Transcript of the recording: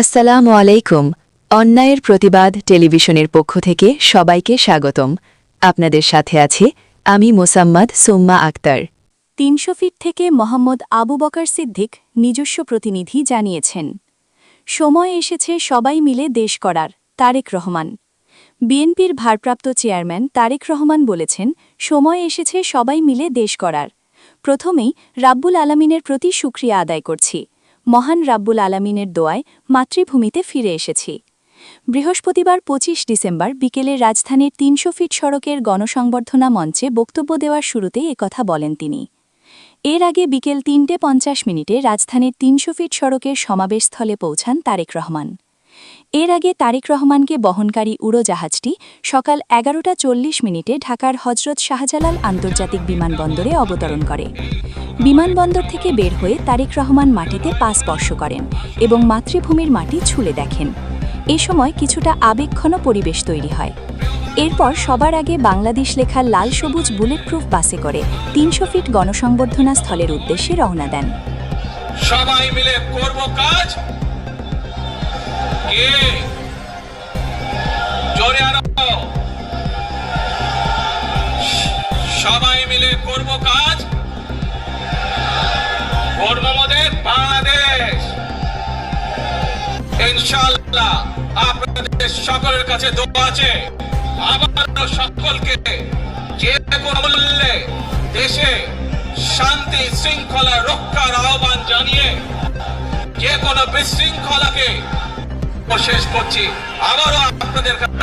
আসসালামু আলাইকুম। অন্যায়ের প্রতিবাদ টেলিভিশনের পক্ষ থেকে সবাইকে স্বাগতম। আপনাদের সাথে আছে আমি মোসাম্মদ সুম্মা আক্তার। তিনশো ফিট থেকে মোহাম্মদ আবু বকার সিদ্দিক নিজস্ব প্রতিনিধি জানিয়েছেন। সময় এসেছে সবাই মিলে দেশ করার, তারেক রহমান। বিএনপির ভারপ্রাপ্ত চেয়ারম্যান তারেক রহমান বলেছেন, সময় এসেছে সবাই মিলে দেশ করার। প্রথমেই রাব্বুল আলামিনের প্রতি সুক্রিয়া আদায় করছি। মহান রাব্বুল আলামিনের দোয়ায় মাতৃভূমিতে ফিরে এসেছি। বৃহস্পতিবার ২৫ ডিসেম্বর বিকেলে রাজধানীর তিনশো ফিট সড়কের গণসংবর্ধনা মঞ্চে বক্তব্য দেওয়ার শুরুতেই একথা বলেন তিনি। এর আগে বিকেল তিনটে পঞ্চাশ মিনিটে রাজধানীর তিনশো ফিট সড়কের সমাবেশস্থলে পৌঁছান তারেক রহমান। এর আগে তারেক রহমানকে বহনকারী উড়োজাহাজটি সকাল এগারোটা চল্লিশ মিনিটে ঢাকার হজরত শাহজালাল আন্তর্জাতিক বিমানবন্দরে অবতরণ করে। বিমানবন্দর থেকে বের হয়ে তারেক রহমান মাটিতে পা স্পর্শ করেন এবং মাতৃভূমির মাটি ছুলে দেখেন। এ সময় কিছুটা আবেগঘন পরিবেশ তৈরি হয়। এরপর সবার আগে বাংলাদেশ লেখা লাল সবুজ বুলেটপ্রুফ বাসে করে তিনশো ফিট গণসংবর্ধনা স্থলের উদ্দেশ্যে রওনা দেন। সবাই মিলে করব কাজ। সবাই মিলে করব কাজ। করব মোদের বাংলাদেশ। আপনাদের সকলের কাছে দোয়া আছে। সকলকে যে দেশে শান্তি, শৃঙ্খলা রক্ষার আহ্বান জানিয়ে যে কোনো বিশৃঙ্খলাকে শেষ করছি। আবারও আপনাদের কাছে